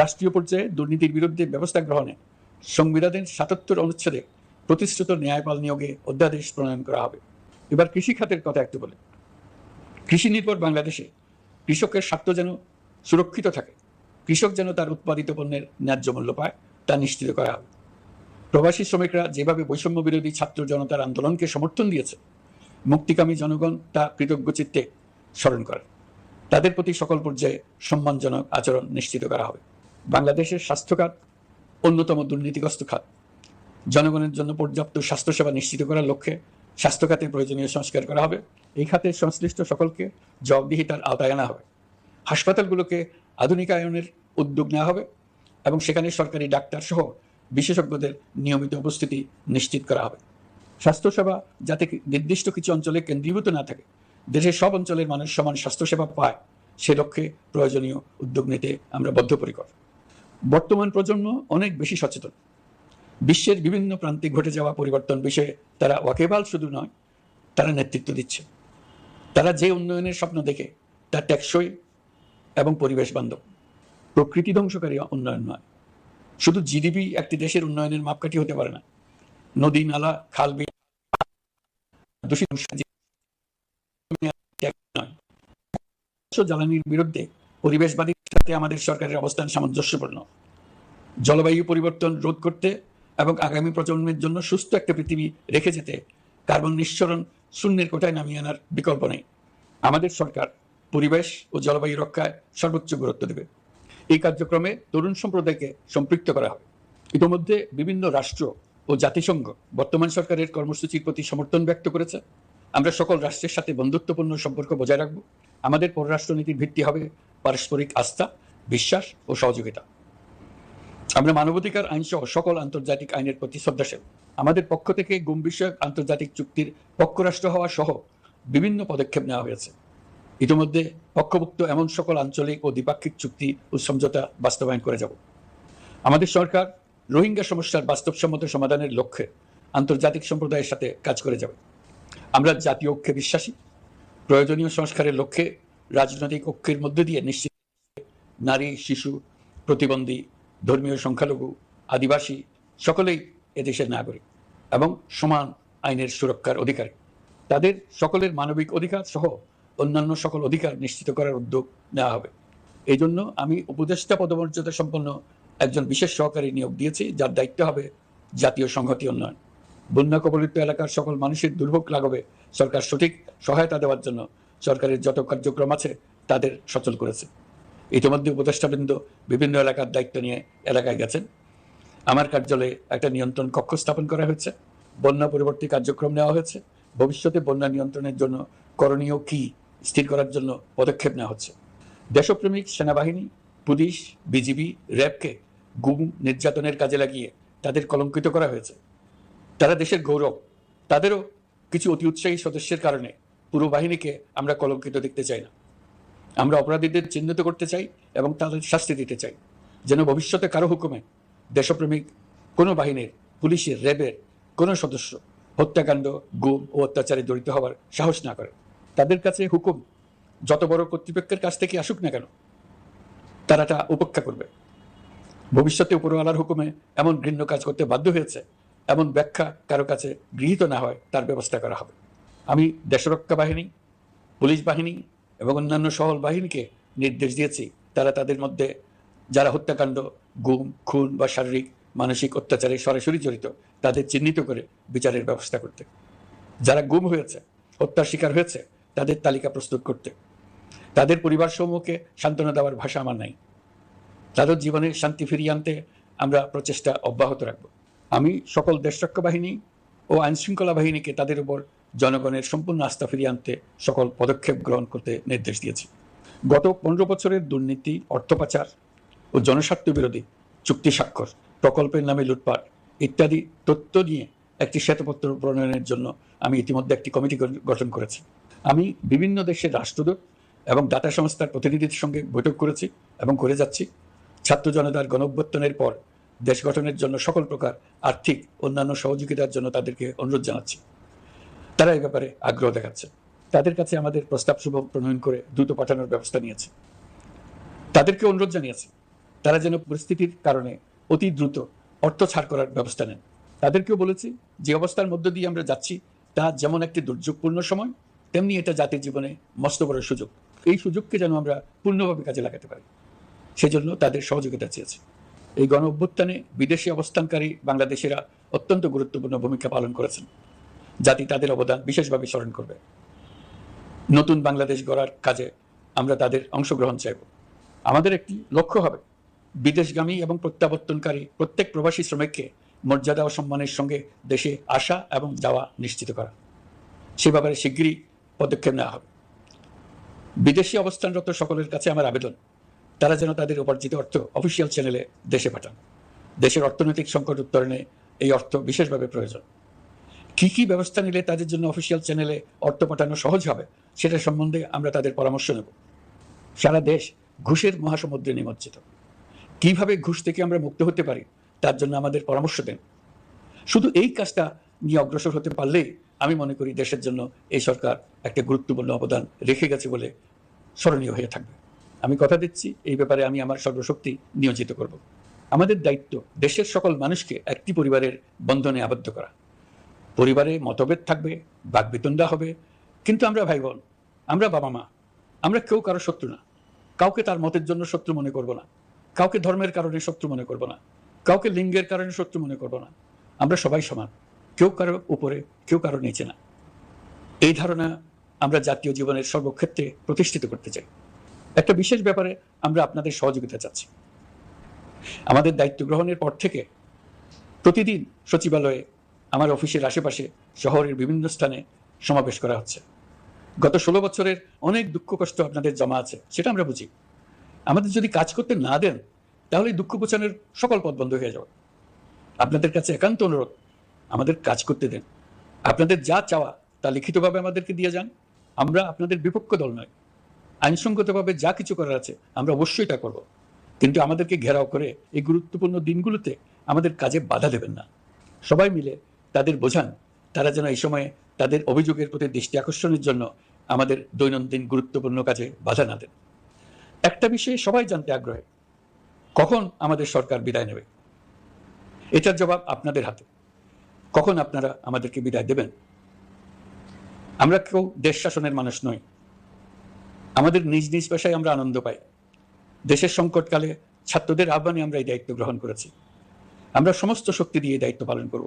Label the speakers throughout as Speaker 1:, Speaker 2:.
Speaker 1: রাষ্ট্রীয় পর্যায়ে দুর্নীতির বিরুদ্ধে ব্যবস্থা গ্রহণে সংবিধানের সাতাত্তর অনুচ্ছেদে প্রতিশ্রুত ন্যায়পাল নিয়োগে অধ্যাদেশ প্রণয়ন করা হবে। এবার কৃষি খাতের কথা একটু বলে। কৃষি নির্ভর বাংলাদেশে কৃষকের স্বার্থ যেন সুরক্ষিত থাকে, কৃষক যেন তার উৎপাদিত পণ্যের ন্যায্য মূল্য পায়, তা নিশ্চিত করা হবে। প্রবাসী শ্রমিকরা যেভাবে বৈষম্য বিরোধী ছাত্র জনতার আন্দোলনকে সমর্থন দিয়েছে, মুক্তিকামী জনগণ তা কৃতজ্ঞ চিত্তে স্মরণ করে। তাদের প্রতি সকল পর্যায়ে সম্মানজনক আচরণ নিশ্চিত করা হবে। বাংলাদেশের স্বাস্থ্যখাত, অন্যতম দুর্নীতিগ্রস্ত খাত। জনগণের জন্য পর্যাপ্ত স্বাস্থ্যসেবা নিশ্চিত করার লক্ষ্যে স্বাস্থ্য খাতে প্রয়োজনীয় সংস্কার করা হবে। এই খাতে সংশ্লিষ্ট সকলকে জবাবদিহিতার আওতায় আনা হবে। হাসপাতালগুলোকে আধুনিকায়নের উদ্যোগ নেওয়া হবে এবং সেখানে সরকারি ডাক্তার সহ বিশেষজ্ঞদের নিয়মিত উপস্থিতি নিশ্চিত করা হবে। স্বাস্থ্যসেবা যাতে নির্দিষ্ট কিছু অঞ্চলে কেন্দ্রীভূত না থাকে দেশের সব অঞ্চলের মানুষ সমান স্বাস্থ্যসেবা পায়, সে লক্ষ্যে প্রয়োজনীয় উদ্যোগ নিতে আমরা বদ্ধপরিকর। বর্তমান প্রজন্ম অনেক বেশি সচেতন। বিশ্বের বিভিন্ন প্রান্তে ঘটে যাওয়া পরিবর্তন বিষয়ে তারা ওয়াকেবাল শুধু নয়, তারা নেতৃত্ব দিচ্ছে। তারা যে উন্নয়নের স্বপ্ন দেখে, তা টেকসই এবং পরিবেশ বান্ধব। প্রকৃতি ধ্বংসকারী উন্নয়ন নয়। শুধু জিডিপি একটি দেশের উন্নয়নের মাপকাঠি হতে পারে না। নদী, নালা, খাল, বিল, দূষিত জ্বালানির বিরুদ্ধে পরিবেশবাদীর সাথে আমাদের সরকারের অবস্থান সামঞ্জস্যপূর্ণ। জলবায়ু পরিবর্তন রোধ করতে এবং আগামী প্রজন্মের জন্য সুস্থ একটা পৃথিবী রেখে যেতে কার্বন নিঃসরণ শূন্যের কোটায় নামিয়ে আনার বিকল্প নেই। আমাদের সরকার পরিবেশ ও জলবায়ু রক্ষায় সর্বোচ্চ গুরুত্ব দেবে। এই কার্যক্রমে তরুণ সম্প্রদায়কে সম্পৃক্ত করা হবে। ইতিমধ্যে বিভিন্ন রাষ্ট্র ও জাতিসংঘ বর্তমান সরকারের কর্মসূচির প্রতি সমর্থন ব্যক্ত করেছে। আমরা সকল রাষ্ট্রের সাথে বন্ধুত্বপূর্ণ সম্পর্ক বজায় রাখব। আমাদের পররাষ্ট্রনীতির ভিত্তি হবে পারস্পরিক আস্থা, বিশ্বাস ও সহযোগিতা। আমরা মানবাধিকার আইন সহ সকল আন্তর্জাতিক আইনের প্রতি শ্রদ্ধাশীল। আমাদের পক্ষ থেকে গুম বিষয়ক আন্তর্জাতিক চুক্তির পক্ষরাষ্ট্র হওয়া সহ বিভিন্ন পদক্ষেপ নেওয়া হয়েছে। ইতিমধ্যে পক্ষভুক্ত এমন সকল আঞ্চলিক ও দ্বিপাক্ষিক চুক্তি ও সমঝোতা বাস্তবায়ন করে যাব। আমাদের সরকার রোহিঙ্গা সমস্যার বাস্তবসম্মত সমাধানের লক্ষ্যে আন্তর্জাতিক সম্প্রদায়ের সাথে কাজ করে যাবে। আমরা জাতীয় ঐক্যে বিশ্বাসী। প্রয়োজনীয় সংস্কারের লক্ষ্যে রাজনৈতিক ঐক্যের মধ্যে দিয়ে নিশ্চিত নারী, শিশু, প্রতিবন্ধী, ধর্মীয় সংখ্যালঘু, আদিবাসী সকলেই এদেশের নাগরিক এবং সমান আইনের সুরক্ষার অধিকারী। তাদের সকলের মানবিক অধিকার সহ অন্যান্য সকল অধিকার নিশ্চিত করার উদ্যোগ নেওয়া হবে। এই জন্য আমি উপদেষ্টা পদমর্যাদা সম্পন্ন একজন বিশেষ সহকারী নিয়োগ দিয়েছি, যার দায়িত্ব হবে জাতীয় সংহতি উন্নয়ন। বন্যা কবলিত এলাকার সকল মানুষের দুর্ভোগ লাঘবে সরকার সঠিক সহায়তা দেওয়ার জন্য সরকারের যত কার্যক্রম আছে, তাদের সচল করেছে। ইতিমধ্যে উপদেষ্টাবৃন্দ বিভিন্ন এলাকার দায়িত্ব নিয়ে এলাকায় গেছেন। আমার কার্যালয়ে একটা নিয়ন্ত্রণ কক্ষ স্থাপন করা হয়েছে। বন্যা পরবর্তী কার্যক্রম নেওয়া হয়েছে। ভবিষ্যতে বন্যা নিয়ন্ত্রণের জন্য করণীয় কি স্থির করার জন্য পদক্ষেপ নেওয়া হচ্ছে। দেশপ্রেমিক সেনাবাহিনী, পুলিশ, বিজিবি, র্যাবকে গুম নির্যাতনের কাজে লাগিয়ে তাদের কলঙ্কিত করা হয়েছে। তারা দেশের গৌরব, তাদেরও কিছু অতি উৎসাহী সদস্যের কারণে পুরো বাহিনীকে আমরা কলঙ্কিত দেখতে চাই না। আমরা অপরাধীদের চিহ্নিত করতে চাই এবং তাদের শাস্তি দিতে চাই। যেন ভবিষ্যতে কারও হুকুমে দেশপ্রেমিক কোনো বাহিনীর, পুলিশের, র্যাবের কোনো সদস্য হত্যাকাণ্ড, গুম ও অত্যাচারে জড়িত হওয়ার সাহস না করে। তাদের কাছে হুকুম যত বড় কর্তৃপক্ষের কাছ থেকে আসুক না কেন, তারা তা উপেক্ষা করবে। ভবিষ্যতে উপরওয়ালার হুকুমে এমন ঘৃণ্য কাজ করতে বাধ্য হয়েছে, এমন ব্যাখ্যা কারও কাছে গৃহীত না হয়, তার ব্যবস্থা করা হবে। আমি দেশরক্ষা বাহিনী, পুলিশ বাহিনী এবং অন্যান্য সহল বাহিনীকে নির্দেশ দিয়েছি। তারা তাদের মধ্যে যারা হত্যাকাণ্ড, গুম, খুন বা শারীরিক, মানসিক অত্যাচারে সরাসরি জড়িত, তাদের চিহ্নিত করে বিচারের ব্যবস্থা করতে। যারা গুম হয়েছে, হত্যার শিকার হয়েছে, তাদের তালিকা প্রস্তুত করতে। তাদের পরিবার সমূহকে সান্ত্বনা দেওয়ার ভাষা আমার নাই। তাদের জীবনে শান্তি ফিরিয়ে আনতে আমরা প্রচেষ্টা অব্যাহত রাখব। আমি সকল দেশরক্ষা বাহিনী ও আইনশৃঙ্খলা বাহিনীকে তাদের উপর জনগণের সম্পূর্ণ আস্থা ফিরিয়ে আনতে সকল পদক্ষেপ গ্রহণ করতে নির্দেশ দিয়েছি। গত পনেরো বছরের দুর্নীতি, অর্থ পাচার ও জনস্বার্থ বিরোধী চুক্তি স্বাক্ষর, প্রকল্পের নামে লুটপাট ইত্যাদি তথ্য নিয়ে একটি শ্বেতপত্র প্রণয়নের জন্য আমি ইতিমধ্যে একটি কমিটি গঠন- করেছি। আমি বিভিন্ন দেশের রাষ্ট্রদূত এবং দাতা সংস্থার প্রতিনিধিদের সঙ্গে বৈঠক করেছি এবং করে যাচ্ছি। ছাত্র জনতার গণঅভ্যুত্থানের পর দেশ গঠনের জন্য সকল প্রকার আর্থিক, অন্যান্য সহযোগিতার জন্য তাদেরকে অনুরোধ জানাচ্ছি। তারা এ ব্যাপারে আগ্রহ দেখাচ্ছে। তাদের কাছে আমাদের প্রস্তাব শুভ প্রণয়ন করে দ্রুত পাঠানোর ব্যবস্থা নিয়েছে। তাদেরকে অনুরোধ জানিয়েছে, তারা যেন পরিস্থিতির কারণে অতি দ্রুত অর্থ ছাড় করার ব্যবস্থা নেন। তাদেরকেও বলেছি, যে অবস্থার মধ্য দিয়ে আমরা যাচ্ছি, তা যেমন একটি দুর্যোগপূর্ণ সময়, তেমনি এটা জাতির জীবনে মস্ত বড় সুযোগ। এই সুযোগকে যেন আমরা পূর্ণভাবে কাজে লাগাতে পারি। সেজন্য তাদের সহযোগিতা চেয়েছে। এই গণ অভ্যুত্থানে বিদেশে অবস্থানকারী বাংলাদেশিরা অত্যন্ত গুরুত্বপূর্ণ ভূমিকা পালন করেছেন। জাতি তাদের অবদান বিশেষভাবে স্মরণ করবে। নতুন বাংলাদেশ গড়ার কাজে আমরা তাদের অংশগ্রহণ চাইব। আমাদের একটি লক্ষ্য হবে বিদেশগামী এবং প্রত্যাবর্তনকারী প্রত্যেক প্রবাসী শ্রমিককে মর্যাদা ও সম্মানের সঙ্গে দেশে আসা এবং যাওয়া নিশ্চিত করা। সে ব্যাপারে শিগগিরই পদক্ষেপ নেওয়া হবে। বিদেশি অবস্থানরত সকলের কাছে আমার আবেদন, তারা যেন তাদের উপার্জিত অর্থ অফিসিয়াল চ্যানেলে দেশে পাঠান। দেশের অর্থনৈতিক সংকট উত্তরণে এই অর্থ বিশেষভাবে প্রয়োজন। কি কি ব্যবস্থা নিলে তাদের জন্য অফিসিয়াল চ্যানেলে অর্থ পাঠানো সহজ হবে সেটা সম্বন্ধে আমরা তাদের পরামর্শ নেব। সারা দেশ ঘুষের মহাসমুদ্রে নিমজ্জিত। কীভাবে ঘুষ থেকে আমরা মুক্ত হতে পারি, তার জন্য আমাদের পরামর্শ দেন। শুধু এই কাজটা নিয়ে অগ্রসর হতে পারলেই আমি মনে করি দেশের জন্য এই সরকার একটা গুরুত্বপূর্ণ অবদান রেখে গেছে বলে স্মরণীয় হয়ে থাকবে। আমি কথা দিচ্ছি, এই ব্যাপারে আমি আমার সর্বশক্তি নিয়োজিত করব। আমাদের দায়িত্ব দেশের সকল মানুষকে একটি পরিবারের বন্ধনে আবদ্ধ করা। পরিবারে মতভেদ থাকবে, বাকবিতণ্ডা হবে। কিন্তু আমরা ভাই বোন আমরা বাবা মা, আমরা কেউ কারও শত্রু না। কাউকে তার মতের জন্য শত্রু মনে করব না। কাউকে ধর্মের কারণে শত্রু মনে করব না। কাউকে লিঙ্গের কারণে শত্রু মনে করব না। আমরা সবাই সমান, কেউ কারও উপরে, কেউ কারও নিচে না। এই ধারণা আমরা জাতীয় জীবনের সর্বক্ষেত্রে প্রতিষ্ঠিত করতে চাই। একটা বিশেষ ব্যাপারে আমরা আপনাদের সহযোগিতা চাচ্ছি। আমাদের দায়িত্ব গ্রহণের পর থেকে প্রতিদিন সচিবালয়ে আমার অফিসের আশেপাশে শহরের বিভিন্ন স্থানে সমাবেশ করা হচ্ছে। গত ষোলো বছরের অনেক দুঃখ কষ্ট আপনাদের জমা আছে, সেটা আমরা বুঝি। আমাদের যদি কাজ করতে না দেন, তাহলে দুঃখ গোছানোর সকল পথ বন্ধ হয়ে যাবে। আপনাদের কাছে একান্ত অনুরোধ, আমাদের কাজ করতে দেন। আপনাদের যা চাওয়া, তা লিখিতভাবে আমাদেরকে দিয়ে যান। আমরা আপনাদের বিপক্ষ দল নয় আইনসঙ্গতভাবে যা কিছু করার আছে, আমরা অবশ্যই তা করব। কিন্তু আমাদেরকে ঘেরাও করে এই গুরুত্বপূর্ণ দিনগুলোতে আমাদের কাজে বাধা দেবেন না। সবাই মিলে তাদের বোঝান, তারা যেন এই সময়ে তাদের অভিযোগের প্রতি দৃষ্টি আকর্ষণের জন্য আমাদের দৈনন্দিন গুরুত্বপূর্ণ কাজে বাধা না দেন। একটা বিষয়ে সবাই জানতে আগ্রহী, কখন আমাদের সরকার বিদায় নেবে? এটার জবাব আপনাদের হাতে। কখন আপনারা আমাদেরকে বিদায় দেবেন? আমরা কেউ দেশ শাসনের মানুষ নই। আমাদের নিজ নিজ পেশায় আমরা আনন্দ পাই। দেশের সংকটকালে ছাত্রদের আহ্বানে আমরা এই দায়িত্ব গ্রহণ করেছি। আমরা সমস্ত শক্তি দিয়ে দায়িত্ব পালন করব।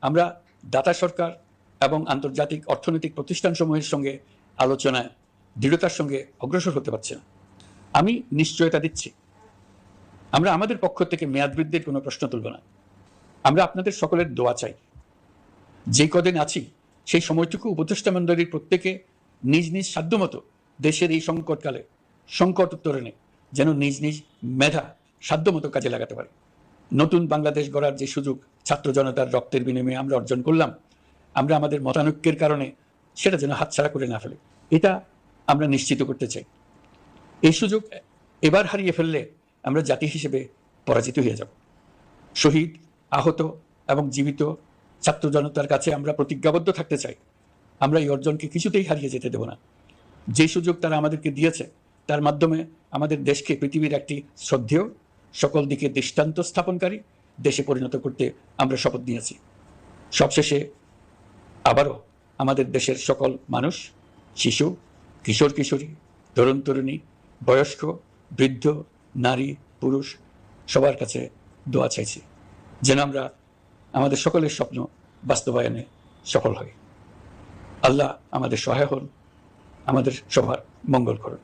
Speaker 1: আমরা দাতা সরকার এবং আন্তর্জাতিক অর্থনৈতিক প্রতিষ্ঠানসমূহের সঙ্গে আলোচনায় দৃঢ়তার সঙ্গে অগ্রসর হতে পারছি না। আমি নিশ্চয়তা দিচ্ছি। আমরা আমাদের পক্ষ থেকে মেয়াদ বৃদ্ধির কোনো প্রশ্ন তুলব না। আমরা আপনাদের সকলের দোয়া চাই। যে কদিন আছি, সেই সময়টুকু উপদেষ্টা মণ্ডলীর প্রত্যেকে নিজ নিজ সাধ্যমতো দেশের এই সংকটকালে, সংকট উত্তরণে যেন নিজ নিজ মেধা, সাধ্যমতো কাজে লাগাতে পারে। নতুন বাংলাদেশ গড়ার যে সুযোগ ছাত্র জনতার রক্তের বিনিময়ে আমরা অর্জন করলাম, আমরা আমাদের মতানৈক্যের কারণে সেটা যেন হাতছাড়া করে না ফেলে। এটা আমরা নিশ্চিত করতে চাই। এই সুযোগ এবার হারিয়ে ফেললে আমরা জাতি হিসেবে পরাজিত হয়ে যাব। শহীদ, আহত এবং জীবিত ছাত্র জনতার কাছে আমরা প্রতিজ্ঞাবদ্ধ থাকতে চাই। আমরা এই অর্জনকে কিছুতেই হারিয়ে যেতে দেব না। যে সুযোগ তারা আমাদেরকে দিয়েছে, তার মাধ্যমে আমাদের দেশকে পৃথিবীর একটি শ্রদ্ধেয়, সকল দিকে দৃষ্টান্ত স্থাপনকারী দেশে পরিণত করতে আমরা শপথ নিয়েছি। সবশেষে আবারও আমাদের দেশের সকল মানুষ, শিশু, কিশোর, কিশোরী, তরুণ, তরুণী, বয়স্ক, বৃদ্ধ, নারী, পুরুষ, সবার কাছে দোয়া চাইছি যেন আমরা আমাদের সকলের স্বপ্ন বাস্তবায়নে সফল হই। আল্লাহ আমাদের সহায় হন, আমাদের সবার মঙ্গল করুন।